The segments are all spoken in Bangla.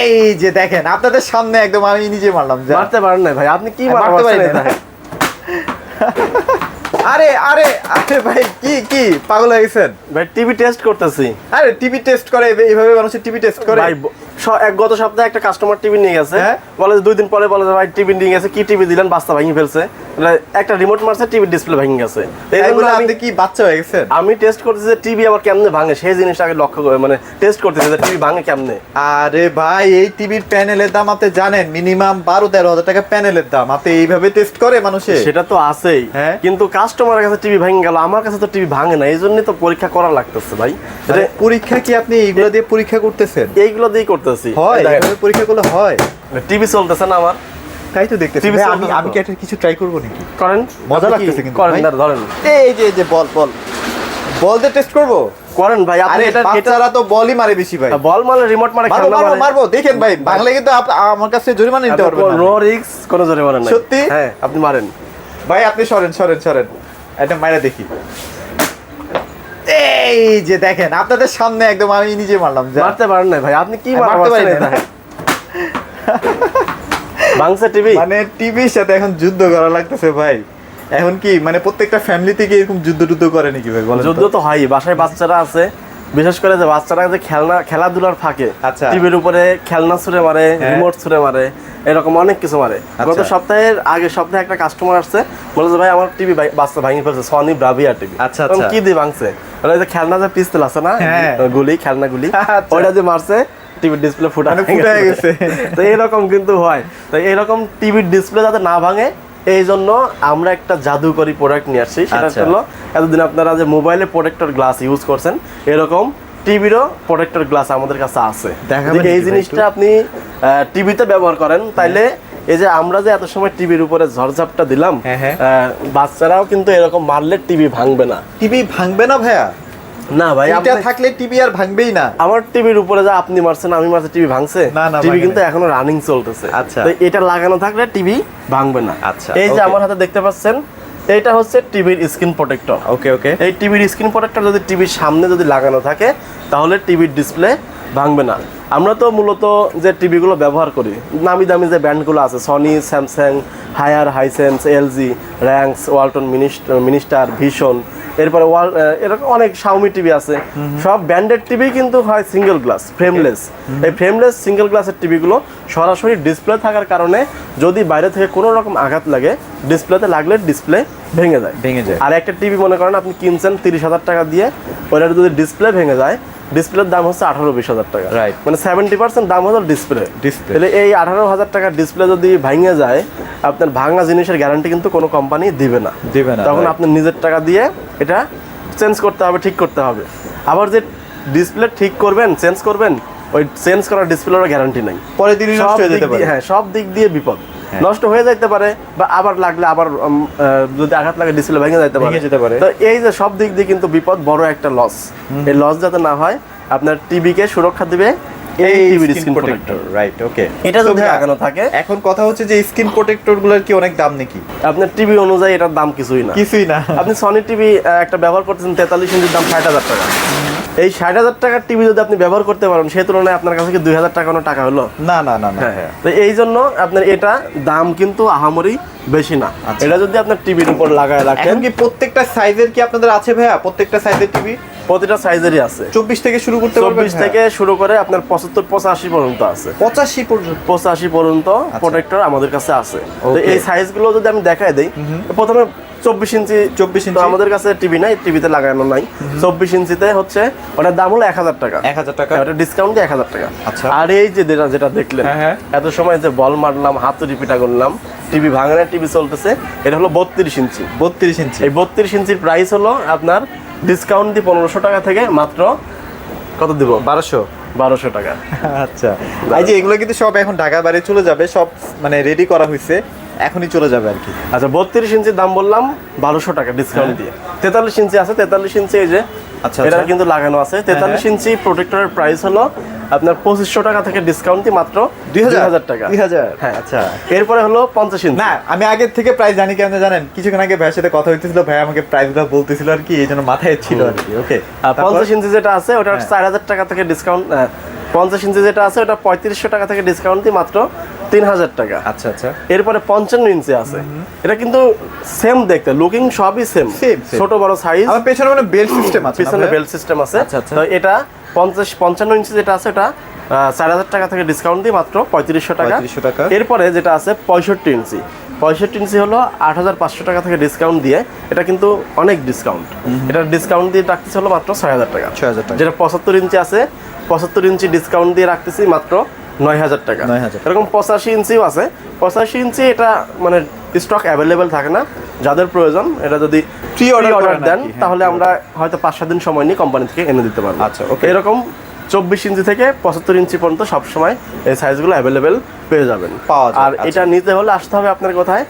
এই যে দেখেন আপনাদের সামনে একদম আমি নিজে মারলাম যা মারতে পারেন না ভাই আপনি কি হ্যাঁ, মারতে মারতে পারি পারছেন না। এটা? আরে আরে আরে ভাই কি কি পাগল হয়ে গেছেন ভাই টিভি টেস্ট করতেছি আরে টিভি টেস্ট করে এইভাবে মানুষের টিভি টেস্ট করে ভাই এক গত সপ্তাহে একটা কাস্টমার টিভি নিয়ে গেছে। হ্যাঁ? বলে দুই দিন পরে বলে ভাই টিভি নিয়ে গেছে কি টিভি দিলেন? বাস্তা ভেঙে ফেলছে। একটা রিমোট মারছে টিভি ডিসপ্লে ভেঙে গেছে। আপনি কি বাচ্চা হয়ে গেছেন? আমি টেস্ট করতেছি যে টিভি আবার কেমনে ভাঙে? সেই জিনিসটা আগে লক্ষ্য করে মানে টেস্ট করতেছি যে টিভি ভাঙে কেমনে। আরে ভাই এই টিভির প্যানেলের দাম আপনি জানেন মিনিমাম বারো তেরো হাজার টাকা প্যানেলের দাম। আপনি এইভাবে টেস্ট করে মানুষে? সেটা তো আছেই। হ্যাঁ। কিন্তু কাস্টমারের কাছে টিভি ভেঙে গেল আমার কাছে তো টিভি ভাঙে না এই জন্যই তো পরীক্ষা করা লাগতেছে ভাই। পরীক্ষা কি আপনি এইগুলো দিয়ে পরীক্ষা করতেছেন? এইগুলো দিয়েই করতেছি হয় এভাবে পরীক্ষা করলে হয়। টিভি চলতেছে না আমার। তাই তো দেখতেছি। আমি আমি কি একটা কিছু ট্রাই করব নাকি? করেন। মজা লাগতেছে কিন্তু, করেন না, ধরেন। এই যে এই যে বল বল। বল দিয়ে টেস্ট করব? করেন ভাই আপনি এটা বাচ্চারা তো বলই মারে বেশি ভাই। বল মারলে রিমোট মারে খেলনা মারবো মারবো। দেখেন ভাই বাংলা কিন্তু আমার কাছে জরিমানা নিতে পারবেন না। নো রিক্স কোনো জরিমানা মারেন না সত্যি? হ্যাঁ আপনি মারেন। ভাই আপনি সরেন সরেন সরেন। এটা মাইরা দেখি। এই যে দেখেন আপনাদের সামনে একদম আমি নিজে মারলাম মারতে পারেন না ভাই আপনি কি মারতে পারেন না। এটা? টিভি মানে টিভির সাথে এখন যুদ্ধ করা লাগতেছে ভাই এখন কি মানে প্রত্যেকটা ফ্যামিলি থেকে এরকম যুদ্ধ টুদ্ধ করে নাকি ভাই বলেন যুদ্ধ তো হয় বাসায় বাচ্চারা আছে বিশেষ করে যে বাচ্চারা যে খেলনা খেলাধুলার ফাঁকে আচ্ছা। টিভির উপরে খেলনা ছুঁড়ে মারে হ্যাঁ। রিমোট ছুঁড়ে মারে এরকম অনেক কিছু মারে গত আচ্ছা। সপ্তাহের আগে সপ্তাহে একটা কাস্টমার আসছে বলে যে ভাই আমার টিভি বাচ্চা ভাঙি ফেলছে সনি ব্রাভিয়া টিভি আচ্ছা। কি দিয়ে ভাঙছে বলে যে খেলনা যে পিস্তল আছে না হ্যাঁ। গুলি খেলনা গুলি আচ্ছা। ওইটা যে মারছে টিভির ডিসপ্লে ফুটা মানে ফুটা হয়ে গেছে। তো এরকম কিন্তু হয় তো এরকম টিভির ডিসপ্লে যাতে না ভাঙে এই জন্য আমরা একটা জাদুকরি প্রোডাক্ট নিয়ে আসছি। সেটা আচ্ছা। হলো এতদিন আপনারা যে মোবাইলে প্রোটেক্টর গ্লাস ইউজ করছেন এরকম টিভিরও প্রোটেক্টর গ্লাস আমাদের কাছে আছে। এই জিনিসটা আপনি টিভিতে ব্যবহার করেন তাইলে এই যে আমরা যে এত সময় টিভির উপরে ঝড়ঝাপটা দিলাম হ্যাঁ, হ্যাঁ। বাচ্চারাও কিন্তু এরকম মারলে টিভি ভাঙবে না। টিভি ভাঙবে না ভাইয়া? না ভাই এটা থাকলে টিভি আর ভাঙবেই না। আমার টিভির উপরে যা আপনি মারছেন আমি মারছি টিভি ভাঙছে? টিভি কিন্তু এখনও রানিং চলতেছে। আচ্ছা। তো এটা লাগানো থাকলে টিভি ভাঙবে না। আচ্ছা, এই যে আমার হাতে দেখতে পাচ্ছেন এটা হচ্ছে টিভির স্ক্রিন প্রোটেক্টর ওকে ওকে এই টিভির স্ক্রিন প্রোটেক্টর যদি টিভির সামনে যদি লাগানো থাকে তাহলে টিভির ডিসপ্লে ভাঙবে না। আমরা তো মূলত যে টিভিগুলো ব্যবহার করি নামি দামি যে ব্র্যান্ডগুলো আছে Sony Samsung Haier Hisense LG Rangs Walton Minister Vision এরপরে ওয়াল এরকম অনেক শাওমি টিভি আছে। সব ব্র্যান্ডেড টিভি কিন্তু হয় সিঙ্গেল গ্লাস ফ্রেমলেস এই ফ্রেমলেস সিঙ্গেল গ্লাসের টিভিগুলো সরাসরি ডিসপ্লে থাকার কারণে যদি বাইরে থেকে কোনো রকম আঘাত লাগে ডিসপ্লেতে লাগলে ডিসপ্লে ভেঙে যায়। ভেঙে যায়। আর একটা টিভি মনে করেন আপনি কিনছেন তিরিশ হাজার টাকা দিয়ে ওইটা যদি ডিসপ্লে ভেঙে যায় ডিসপ্লের দাম হচ্ছে আঠারো বিশ হাজার টাকা Right. মানে সেভেন্টি পার্সেন্ট দাম হলো ডিসপ্লে Display. তাহলে এই আঠারো হাজার টাকার ডিসপ্লে যদি ভাঙে যায় আপনার ভাঙা জিনিসের গ্যারান্টি কিন্তু কোনো কোম্পানি দিবে না দিবে না, তখন right. আপনি নিজের টাকা দিয়ে এটা চেঞ্জ করতে হবে ঠিক করতে হবে আবার যে ডিসপ্লে ঠিক করবেন চেঞ্জ করবেন ওই চেঞ্জ করার ডিসপ্লেরও গ্যারান্টি নাই পরের দিন হয়ে পারে হ্যাঁ সব দিক দিয়ে বিপদ। নষ্ট হয়ে যাইতে পারে বা আবার লাগলে আবার যদি আঘাত লাগে ডিসপ্লে ভেঙে যাইতে পারে। যেতে পারে। তো এই যে সব দিক দিয়ে কিন্তু বিপদ বড় একটা লস এই লস যাতে না হয় আপনার টিভিকে সুরক্ষা দিবে এই টিভির প্রোটেক্টর রাইট ওকে এটা যদি লাগানো থাকে? এখন কথা হচ্ছে যে স্ক্রিন প্রোটেক্টর কি অনেক দাম নাকি? আপনার টিভি অনুযায়ী এটার দাম কিছুই না। কিছুই না। আপনি সনি টিভি একটা ব্যবহার করতেছেন তেতাল্লিশ ইঞ্চির দাম ষাট হাজার টাকা। এই ষাট হাজার টাকার টিভি যদি আপনি ব্যবহার করতে পারেন সেই তুলনায় আপনার কাছে কি দুই হাজার টাকা টাকা হলো? না না না না। হ্যাঁ তো এই জন্য আপনার এটা দাম কিন্তু আহামরি বেশি না। আচ্ছা। এটা যদি আপনার টিভির উপর লাগায় রাখেন কি প্রত্যেকটা সাইজের কি আপনাদের আছে ভাইয়া? প্রত্যেকটা সাইজের টিভি প্রতিটা সাইজেরই আছে। চব্বিশ থেকে শুরু করতে চব্বিশ থেকে শুরু করে আপনার পঁচাত্তর পঁচাশি পর্যন্ত আছে। পঁচাশি পর্যন্ত। পঁচাশি পর্যন্ত প্রোটেক্টর আমাদের কাছে আছে। তো. এই সাইজগুলো যদি আমি দেখাই দিই প্রথমে চব্বিশ ইঞ্চি 24 ইঞ্চি। আমাদের কাছে টিভি নাই টিভিতে লাগানো নাই। চব্বিশ ইঞ্চিতে হচ্ছে ওটার দাম হলো এক হাজার টাকা। এক হাজার টাকা। ওটা ডিসকাউন্ট দিয়ে এক হাজার টাকা। আচ্ছা। আর এই যে যেটা যেটা দেখলেন হ্যাঁ, হ্যাঁ। এত সময় যে বল মারলাম হাতুড়ি পিটা করলাম টিভি ভাঙানোর টিভি চলতেছে এটা হলো বত্রিশ ইঞ্চি। বত্রিশ ইঞ্চি। এই বত্রিশ ইঞ্চির প্রাইস হলো আপনার ডিসকাউন্ট দিয়ে পনেরোশো টাকা থেকে মাত্র কত দিব? বারোশো। বারোশো টাকা। আচ্ছা। এই যে এগুলো কিন্তু সব এখন ঢাকা বাইরে চলে যাবে সব মানে রেডি করা হয়েছে এখনই চলে যাবে আর কি। আচ্ছা বত্রিশ ইঞ্চির দাম বললাম বারোশো টাকা ডিসকাউন্ট দিয়ে। তেতাল্লিশ ইঞ্চি আছে তেতাল্লিশ ইঞ্চি এই যে এটা আচ্ছা। কিন্তু লাগানো আছে। তেতাল্লিশ ইঞ্চি প্রোটেক্টরের প্রাইস হলো আপনার পঁচিশশো টাকা থেকে ডিসকাউন্ট দিয়ে মাত্র দুই হাজার। টাকা। দুই হাজার। হ্যাঁ আচ্ছা। এরপরে হলো পঞ্চাশ ইঞ্চি। না আমি আগের থেকে প্রাইস জানি কেন জানেন? কিছুক্ষণ আগে ভাইয়ের সাথে কথা হইতেছিল ভাই আমাকে প্রাইসগুলো বলতেছিল আর কি এই জন্য মাথায় ছিল আর কি ওকে পঞ্চাশ ইঞ্চি যেটা আছে ওটা হ্যাঁ। চার হাজার টাকা থেকে ডিসকাউন্ট পঞ্চাশ ইঞ্চি যেটা আছে ওটা পঁয়ত্রিশশো টাকা থেকে ডিসকাউন্ট দিয়ে মাত্র তিন হাজার টাকা। আচ্ছা আচ্ছা। এরপরে পঞ্চান্ন ইঞ্চি আছে। এটা কিন্তু সেম দেখতে লুকিং সবই সেম। ছোট বড় সাইজ আমার পেছনে মানে বেল্ট সিস্টেম আছে পিছনে বেল্ট সিস্টেম আছে। আচ্ছা, আচ্ছা। তো এটা পঞ্চাশ পঞ্চান্ন ইঞ্চি যেটা আছে এটা চার হাজার টাকা থেকে ডিসকাউন্ট দিয়ে মাত্র পঁয়ত্রিশশো টাকা। টাকা। এরপরে যেটা আছে পঁয়ষট্টি ইঞ্চি। পঁয়ষট্টি ইঞ্চি হলো আট হাজার পাঁচশো টাকা থেকে ডিসকাউন্ট দিয়ে এটা কিন্তু অনেক ডিসকাউন্ট এটা ডিসকাউন্ট দিয়ে রাখতেছে হলো মাত্র ছয় হাজার টাকা। 6,000 টাকা। যেটা পঁচাত্তর ইঞ্চি আছে পঁচাত্তর ইঞ্চি ডিসকাউন্ট দিয়ে রাখতেছি মাত্র নয় হাজার টাকা। 9,000 এরকম পঁচাশি ইঞ্চিও আছে। পঁচাশি ইঞ্চি এটা মানে স্টক অ্যাভেলেবেল থাকে না। যাদের প্রয়োজন এটা যদি Pre-order অর্ডার দেন হ্যাঁ, তাহলে আমরা হয়তো পাঁচ সাত দিন সময় নিয়ে কোম্পানি থেকে এনে দিতে পারব। আচ্ছা, ওকে এরকম চব্বিশ ইঞ্চি থেকে পঁচাত্তর ইঞ্চি পর্যন্ত সবসময় এই সাইজগুলো অ্যাভেলেবেল পেয়ে যাবেন। পাওয়া আর আচ্ছা। এটা নিতে হলে আসতে হবে আপনার কোথায়?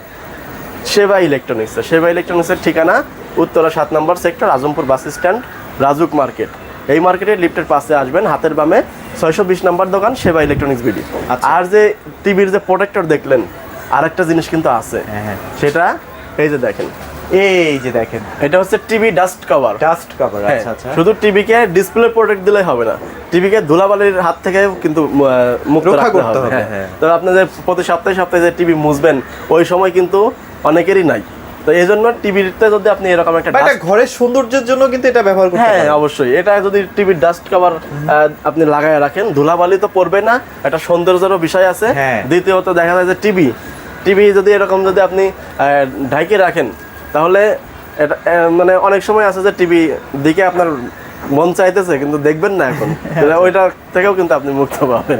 সেবা ইলেকট্রনিক্স সেবা ইলেকট্রনিক্সের ঠিকানা উত্তরা সাত নম্বর sector Azampur bus stand Rajuk market এই মার্কেটে লিফটের পাশে আসবেন হাতের বামে ছয়শো বিশ নম্বর দোকান সেবা ইলেকট্রনিক্স বিডি। আচ্ছা। আর যে টিভির যে প্রোটেক্টর দেখলেন আর একটা জিনিস কিন্তু আছে। হ্যাঁ, হ্যাঁ। সেটা এই যে দেখেন। এই যে দেখেন। এটা হচ্ছে TV dust cover. Dust cover হ্যাঁ, আচ্ছা আচ্ছা। শুধু টিভিকে ডিসপ্লে প্রোটেক্ট দিলেই হবে না। টিভিকে ধুলাবালির হাত থেকে কিন্তু মুক্ত রাখতে হবে। তো আপনি যে প্রতি সপ্তাহে সপ্তাহে যে টিভি মুছবেন ওই সময় কিন্তু অনেকেরই নাই। তো এই জন্য টিভিতে যদি আপনি এরকম একটা এটা ঘরের সৌন্দর্যের জন্য কিন্তু এটা ব্যবহার করতে হ্যাঁ অবশ্যই। এটা যদি টিভির ডাস্ট কভার আপনি লাগায় রাখেন ধুলাবালি তো পড়বে না একটা সৌন্দর্যেরও বিষয় আছে। হ্যাঁ। দ্বিতীয়ত দেখা যায় যে টিভি টিভি যদি এরকম যদি আপনি ঢাইকে রাখেন তাহলে এটা মানে অনেক সময় আছে যে টিভি দিকে আপনার মন চাইতেছে কিন্তু দেখবেন না এখন। ওইটা থেকেও কিন্তু আপনি মুক্ত পাবেন।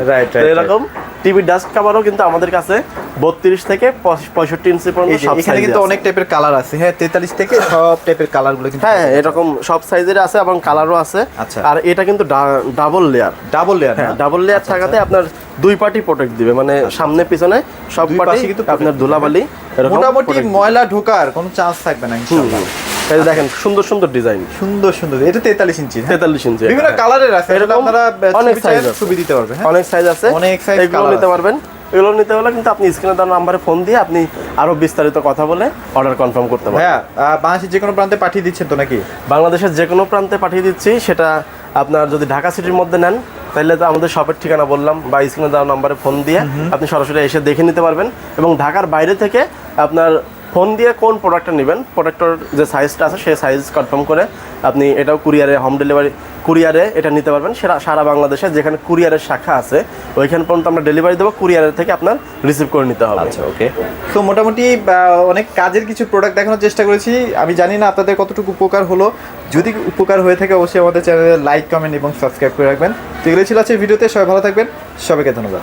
এরকম টিভি ডাস্ট কাভারও কিন্তু আমাদের কাছে বত্রিশ থেকে পঁয়ষ- পঁয়ষট্টি ইঞ্চি পর্যন্ত সব এখানে কিন্তু অনেক টাইপের কালার আছে। হ্যাঁ তেতাল্লিশ থেকে সব টাইপের কালারগুলো কিন্তু হ্যাঁ এরকম সব সাইজের আছে এবং কালারও আছে। আচ্ছা। আর এটা কিন্তু ডাবল লেয়ার ডাবল লেয়ার হ্যাঁ ডাবল লেয়ার থাকাতে আপনার দুই পার্টি প্রোটেক্ট দিবে। মানে সামনে পিছনে সব পার্টি কিন্তু আপনার ধুলাবালি মোটামুটি ময়লা ঢোকার কোনো চান্স থাকবে না ইনশাআল্লাহ। এই দেখেন সুন্দর সুন্দর ডিজাইন সুন্দর সুন্দর। এটা তেতাল্লিশ ইঞ্চি হ্যাঁ? তেতাল্লিশ ইঞ্চি বিভিন্ন হ্যাঁ। কালারের আছে এটা আপনারা অনেক আছে। ছবি দিতে পারবে হ্যাঁ। অনেক সাইজ আছে। অনেক এগুলো colour নিতে পারবেন। এগুলো নিতে হলে কিন্তু আপনি স্ক্রিনে দেওয়া নাম্বারে ফোন দিয়ে আপনি আরও বিস্তারিত কথা বলে অর্ডার কনফার্ম করতে পারেন হ্যাঁ বাংলাদেশের যে কোনো প্রান্তে পাঠিয়ে দিচ্ছেন তো নাকি? বাংলাদেশের যে কোনো প্রান্তে পাঠিয়ে দিচ্ছি সেটা আপনার যদি ঢাকা সিটির মধ্যে নেন তাহলে তো আমাদের শপের ঠিকানা বললাম বা স্ক্রিনে দেওয়া নাম্বারে ফোন দিয়ে আপনি সরাসরি এসে দেখে নিতে পারবেন। এবং ঢাকার বাইরে থেকে আপনার ফোন দিয়ে কোন প্রোডাক্টটা নেবেন? প্রোডাক্টর যে সাইজটা আছে, সেই সাইজ কনফার্ম করে আপনি এটাও কুরিয়ারে হোম ডেলিভারি কুরিয়ারে এটা নিতে পারবেন। সেটা সারা বাংলাদেশে যেখানে কুরিয়ারের শাখা আছে, ওইখানে পর্যন্ত আমরা ডেলিভারি দেবো কুরিয়ারের থেকে আপনার রিসিভ করে নিতে হবে। আচ্ছা ওকে তো মোটামুটি অনেক কাজের কিছু প্রোডাক্ট দেখানোর চেষ্টা করেছি। আমি জানি না আপনাদের কতটুকু উপকার হলো। যদি উপকার হয়ে থাকে, অবশ্যই আমাদের চ্যানেলে লাইক কমেন্ট এবং সাবস্ক্রাইব করে রাখবেন। তো এগুলো ছিল আছে ভিডিওতে সবাই ভালো থাকবেন। সবাইকে ধন্যবাদ।